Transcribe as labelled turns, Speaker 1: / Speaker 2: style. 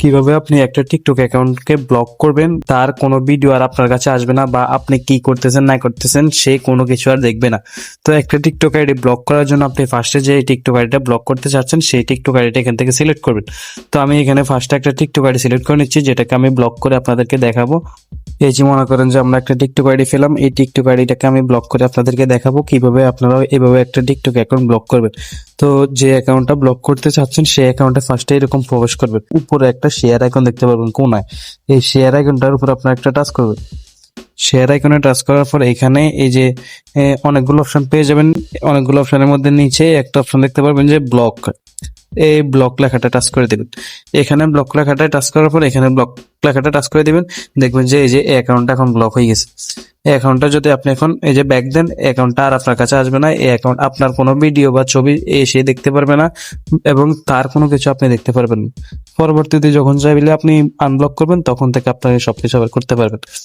Speaker 1: কীভাবে আপনি একটা টিকটক অ্যাকাউন্টকে ব্লক করবেন, তার কোনো ভিডিও আর আপনার কাছে আসবে না বা আপনি কি করতেছেন, না করতেছেন, সে কোনো কিছু আর দেখবে না। তো একটা টিকটক আইডি ব্লক করার জন্য আপনি ফার্স্টে যে টিকটক আইডিটা ব্লক করতে চাচ্ছেন, সেই টিকটক আইডিটা এখান থেকে সিলেক্ট করবেন। তো আমি এখানে ফার্স্টে একটা টিকটক আইডি সিলেক্ট করে নিচ্ছি, যেটাকে আমি ব্লক করে আপনাদেরকে দেখাবো। এই যে মনে করেন যে আমরা একটা টিকটক আইডি পেলাম, এই টিকটক আইডিটাকে আমি ব্লক করে আপনাদেরকে দেখাবো কীভাবে আপনারা এভাবে একটা টিকটক অ্যাকাউন্ট ব্লক করবেন। তো যে অ্যাকাউন্টটা ব্লক করতে চাচ্ছেন, সেই অ্যাকাউন্টে ফার্স্টে এরকম প্রবেশ করবেন উপরে একটা শেয়ার আইকন দেখতে পারবেন কোনায়। এই শেয়ার আইকনটার উপর আপনার একটা টাচ করবেন। শেয়ার আইকনে টাচ করার পর এখানে এই যে অনেকগুলো অপশন পেয়ে যাবেন। অনেকগুলো অপশনের মধ্যে নিচে একটা অপশন দেখতে পারবেন যে ব্লক এই ব্লক লেখাটা টাচ করে দিবেন। এখানে ব্লক লেখাটা টাচ করার পর এখানে ব্লক লেখাটা টাচ করে দিবেন। দেখবেন যে এই যে অ্যাকাউন্টটা এখন ব্লক হয়ে গেছে। এই অ্যাকাউন্টটা যদি আপনি এখন এই যে ব্যাক দেন অ্যাকাউন্টটা আর আপনার কাছে আসবে না। এই অ্যাকাউন্ট আপনার কোনো ভিডিও বা ছবি এসে দেখতে পারবে না এবং তার কোনো কিছু আপনি দেখতে পারবেন না। পরবর্তীতে যখন চাইলে আপনি আনব্লক করবেন, তখন থেকে আপনার সবকিছু আবার করতে পারবেন।